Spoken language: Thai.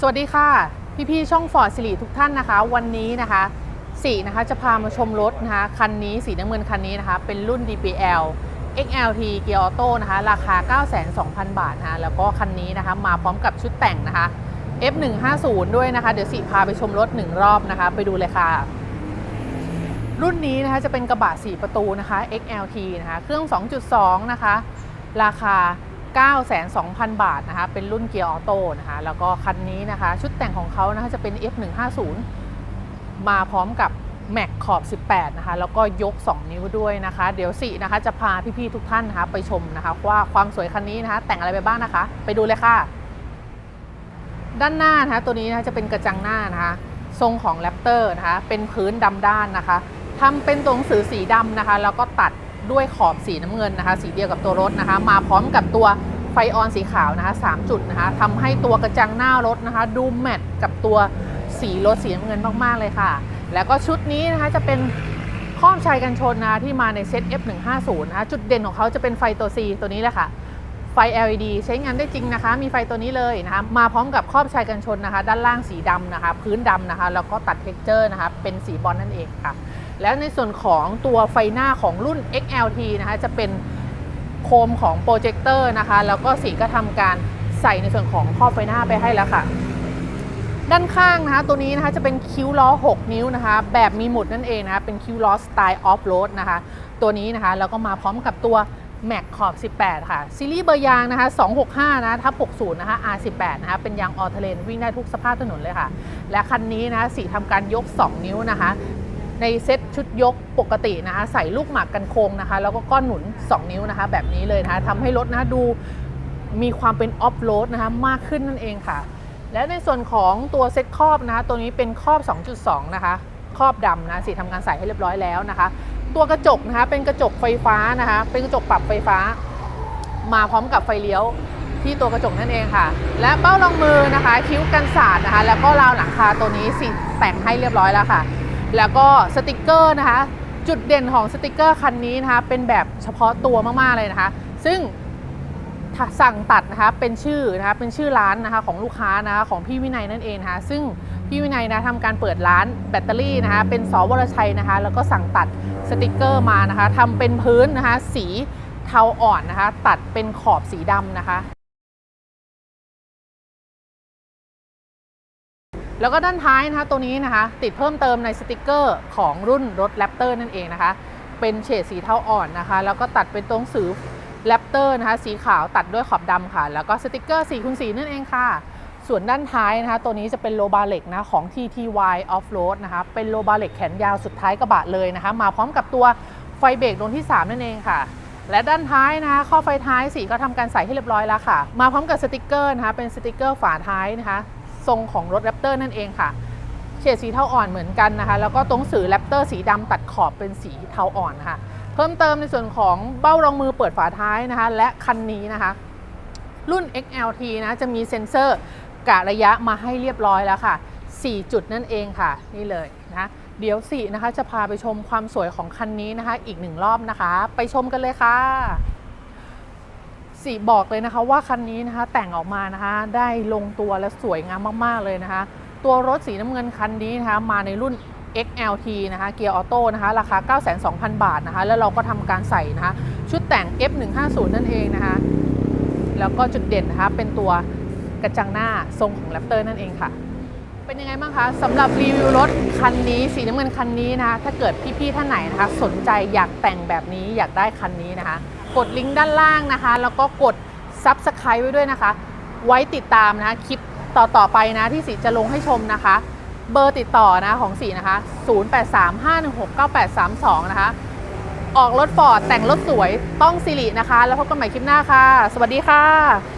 สวัสดีค่ะ พี่ๆช่องฟอร์ดสิริทุกท่านนะคะ วันนี้นะคะสีนะคะจะพามาชมรถนะคะคันนี้สีน้ำเงินคันนี้นะคะ เป็นรุ่น DPL XLT เกียร์ออโต้นะคะราคา 92,000 บาทนะคะแล้วก็คันนี้นะคะมาพร้อมกับชุดแต่งนะคะ F150 ด้วยนะคะ เดี๋ยวสีพาไปชมรถหนึ่งรอบนะคะ ไปดูเลยค่ะ รุ่นนี้นะคะจะเป็นกระบะ 4 ประตูนะคะ XLT นะคะ เครื่อง 2.2 นะคะ ราคา 92,000 บาทนะคะ เป็นรุ่นเกียร์ออโต้นะคะ แล้วก็คันนี้นะคะ ชุดแต่งของเขานะคะจะเป็น F150 มาพร้อมกับแม็กขอบ 18 นะคะ แล้วก็ยก 2 นิ้วด้วยนะคะ เดี๋ยวสินะคะจะพาพี่ๆทุกท่านนะคะ ไปชมนะคะ ว่าความสวยคันนี้นะคะ แต่งอะไรไปบ้างนะคะ ไปดูเลยค่ะ ด้านหน้านะคะตัวนี้นะคะจะเป็นกระจังหน้านะคะ ทรงของแรปเตอร์นะคะ เป็นพื้นดำด้านนะคะทำเป็นตัวหนังสือสีดำนะคะ แล้วก็ตัด ด้วยขอบสีน้ำเงินนะคะ สีเดียวกับตัวรถนะคะ มาพร้อมกับตัวไฟออนสีขาวนะคะ3จุดนะคะทำให้ตัวกระจังหน้ารถนะคะ ดูแมทกับตัวสีรถสีน้ำเงินมากๆเลยค่ะ แล้วก็ชุดนี้นะคะจะเป็นครอบชัยกันชนนะที่มาในเซต F150 นะคะจุดเด่นของเขาจะเป็นไฟตัว C ตัวนี้แหละค่ะ ไฟ LED ใช้งานได้จริงนะคะ มีไฟตัวนี้เลยนะคะ มาพร้อมกับครอบชายกันชนนะคะ ด้านล่างสีดำนะคะ พื้นดำนะคะ แล้วก็ตัดเท็กเจอร์นะคะ เป็นสีบอลนั่นเองค่ะ แล้วในส่วนของตัวไฟหน้าของรุ่น XLT นะคะจะเป็นโคมของโปรเจคเตอร์นะคะ แล้วก็สีก็ทำการใส่ในส่วนของครอบไฟหน้าไปให้แล้วค่ะ ด้านข้างนะคะตัวนี้นะคะจะเป็นคิ้วล้อ 6 นิ้วนะคะ แบบมีหมุดนั่นเองนะคะเป็นคิ้วล้อสไตล์ออฟโรดนะคะ ตัวนี้นะคะแล้วก็มาพร้อมกับตัวแม็กขอบ 18 ค่ะ ซีรีส์เบอร์ยางนะคะ 265 นะทับ60 นะคะ R18 นะคะ เป็นยางออเทเลนวิ่งได้ทุกสภาพถนนเลยค่ะ และคันนี้นะคะสีทำการยก 2 นิ้วนะคะ ในเซ็ตชุดยกปกตินะคะใส่ลูกหมากกันโค้งนะคะ แล้วก็ก้อนหนุน 2 นิ้วนะคะ แบบนี้เลยนะคะทำให้รถนะะดูมีความเป็นออฟโรดนะคะมากขึ้นนั่นเองค่ะ และในส่วนของตัวเซ็ตครอบนะคะ ตัวนี้เป็นครอบ 2.2 นะคะครอบดำนะสีทำการใส่ให้เรียบร้อยแล้วนะคะ ตัวกระจกนะคะเป็นกระจกไฟฟ้านะคะ เป็นกระจกปรับไฟฟ้า มาพร้อมกับไฟเลี้ยวที่ตัวกระจกนั่นเองค่ะ และเบ้ารองมือนะคะ คิ้วกันสาดนะคะ แล้วก็ราวหลังคาตัวนี้สีแต่งให้เรียบร้อยแล้วค่ะ แล้วก็สติกเกอร์นะคะ จุดเด่นของสติกเกอร์คันนี้นะคะ เป็นแบบเฉพาะตัวมากๆเลยนะคะ ซึ่งสั่งตัดนะคะเป็นชื่อนะคะเป็นชื่อร้านนะคะของลูกค้านะคะของพี่วินัยนั่นเองนะคะซึ่งพี่วินัยนะทำการเปิดร้านแบตเตอรี่นะคะเป็นสวรชัยนะคะแล้วก็สั่งตัดสติกเกอร์มานะคะทำเป็นพื้นนะคะสีเทาอ่อนนะคะ ตัดเป็นขอบสีดำนะคะ แล้วก็ด้านท้ายนะคะตัวนี้นะคะ ติดเพิ่มเติมในสติกเกอร์ของรุ่นรถแรปเตอร์นั่นเองนะคะ เป็นเฉดสีเทาอ่อนนะคะ แล้วก็ตัดเป็นตัวหนังสือแรปเตอร์นะคะสีขาวตัดด้วยขอบดำค่ะ แล้วก็สติกเกอร์สีคูณสีนั่นเองค่ะ ส่วนด้านท้ายนะคะ ตัวนี้จะเป็นโลบาเล็กนะของ TTY Offroad นะคะ เป็นโลบาเล็กแขนยาวสุดท้ายกระบะเลยนะคะ มาพร้อมกับตัวไฟเบรกดวงที่ 3 นั่นเองค่ะ และด้านท้ายนะคะ ข้อไฟท้ายสีก็ทำการใส่ให้เรียบร้อยแล้วค่ะ มาพร้อมกับสติกเกอร์นะคะ เป็นสติกเกอร์ฝาท้ายนะคะ ทรงของรถแรปเตอร์นั่นเองค่ะ เฉดสีเทาอ่อนเหมือนกันนะคะ แล้วก็ตรงสื่อแรปเตอร์สีดำตัดขอบเป็นสีเทาอ่อนนะคะเพิ่มเติมในส่วนของเบ้ารองมือเปิดฝาท้ายนะคะ และคันนี้นะคะ รุ่น XLT นะจะมีเซ็นเซอร์กะระยะมาให้เรียบร้อยแล้วค่ะ 4 จุดนั่นเองค่ะ นี่เลยนะเดี๋ยวสี่นะคะจะพาไปชมความสวยของคันนี้นะคะ อีกหนึ่งรอบนะคะ ไปชมกันเลยค่ะ สีบอกเลยนะคะว่าคันนี้นะคะแต่งออกมานะคะได้ลงตัวและสวยงามมากๆเลยนะคะ ตัวรถสีน้ำเงินคันนี้นะคะมาในรุ่น XLT นะคะเกียร์ออโต้นะคะราคา9,200,000 บาทนะคะแล้วเราก็ทำการใส่นะคะชุดแต่ง F150 นั่นเองนะคะ แล้วก็จุดเด่นนะคะเป็นตัวกระจังหน้าทรงของแรปเตอร์นั่นเองค่ะ เป็นยังไงบ้างคะสำหรับรีวิวรถคันนี้สีน้ำเงินคันนี้นะคะถ้าเกิดพี่ๆท่านไหนนะคะสนใจอยากแต่งแบบนี้อยากได้คันนี้นะคะ กดลิงก์ด้านล่างนะคะ แล้วก็กด Subscribe ไว้ด้วยนะคะ ไว้ติดตามนะคลิปต่อๆไปนะที่สีจะลงให้ชมนะคะ เบอร์ติดต่อนะของสีนะคะ 0835169832 นะคะ ออกรถฟอร์ดแต่งรถสวยต้องสิรินะคะ แล้วพบกันใหม่คลิปหน้าค่ะ สวัสดีค่ะ